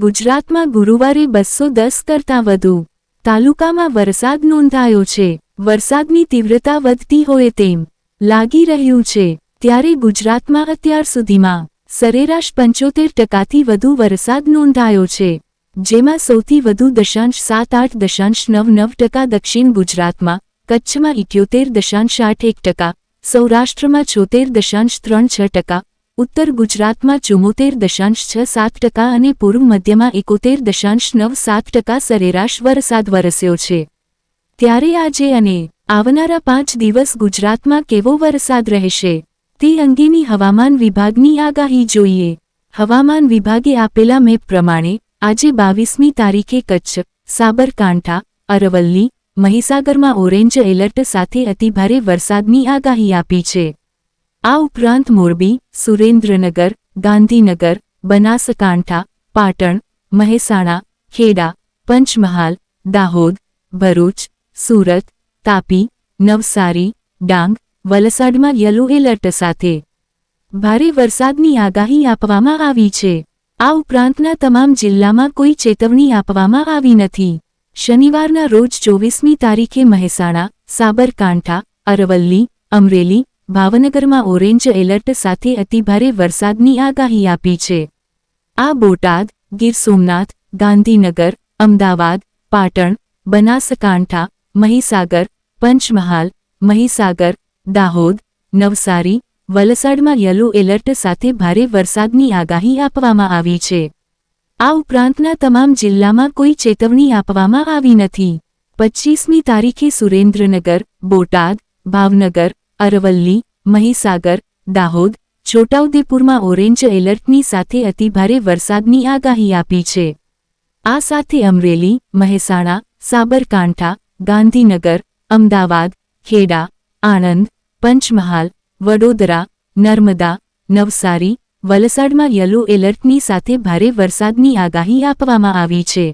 ગુજરાતમાં ગુરુવારે બસો દસ કરતાં વધુ તાલુકામાં વરસાદ નોંધાયો છે. વરસાદની તીવ્રતા વધતી હોય તેમ લાગી રહ્યું છે. ત્યારે ગુજરાતમાં અત્યાર સુધીમાં સરેરાશ પંચોતેર ટકાથી વધુ વરસાદ નોંધાયો છે. જેમાં સૌથી વધુ દશાંશ સાત આઠ દશાંશ નવ નવ ટકા દક્ષિણ ગુજરાતમાં, કચ્છમાં ઇઠ્યોતેર દશાંશ આઠ એક ટકા, સૌરાષ્ટ્રમાં છોતેર દશાંશ ત્રણ છ ટકા ઉત્તર ગુજરાતમાં ચુમ્મોતેર દશાંશ છ સાત ટકા અને પૂર્વ મધ્યમાં એકોતેર દશાંશ નવ સાત ટકા સરેરાશ વરસાદ વરસ્યો છે. ત્યારે આજે અને આવનારા પાંચ દિવસ ગુજરાતમાં કેવો વરસાદ રહેશે? તે અંગેની હવામાન વિભાગની આગાહી જોઈએ. હવામાન વિભાગે આપેલા મેપ પ્રમાણે આજે બાવીસમી તારીખે કચ્છ, સાબરકાંઠા, અરવલ્લી, મહીસાગરમાં ઓરેન્જ એલર્ટ સાથે અતિભારે વરસાદની આગાહી આપી છે. આ ઉપરાંત મોરબી, સુરેન્દ્રનગર, ગાંધીનગર, બનાસકાંઠા, પાટણ, મહેસાણા, ખેડા, પંચમહાલ, દાહોદ, ભરૂચ, સુરત, તાપી, નવસારી, ડાંગ, વલસાડમાં યલો એલર્ટ સાથે ભારે વરસાદની આગાહી આપવામાં આવી છે. આ ઉપરાંતના તમામ જિલ્લામાં કોઈ ચેતવણી આપવામાં આવી નથી. શનિવારના રોજ ચોવીસમી તારીખે મહેસાણા, સાબરકાંઠા, અરવલ્લી, અમરેલી ભાવનગરમાં ઓરેન્જ એલર્ટ સાથે અતિભારે વરસાદની આગાહી આપી છે. આ બોટાદ, ગીર સોમનાથ, ગાંધીનગર, અમદાવાદ, પાટણ, બનાસકાંઠા, મહીસાગર, પંચમહાલ, મહીસાગર, દાહોદ, નવસારી, વલસાડમાં યલો એલર્ટ સાથે ભારે વરસાદની આગાહી આપવામાં આવી છે. આ ઉપરાંતના તમામ જિલ્લામાં કોઈ ચેતવણી આપવામાં આવી નથી. પચ્ચીસમી તારીખે સુરેન્દ્રનગર, બોટાદ, ભાવનગર અરવલ્લી, મહીસાગર, દાહોદ, છોટાઉદેપુરમાં ઓરેન્જ એલર્ટની સાથે અતિભારે વરસાદની આગાહી આપી છે. આ સાથે અમરેલી, મહેસાણા, સાબરકાંઠા, ગાંધીનગર, અમદાવાદ, ખેડા, આણંદ, પંચમહાલ, વડોદરા, નર્મદા, નવસારી, વલસાડમાં યલો એલર્ટની સાથે ભારે વરસાદની આગાહી આપવામાં આવી છે.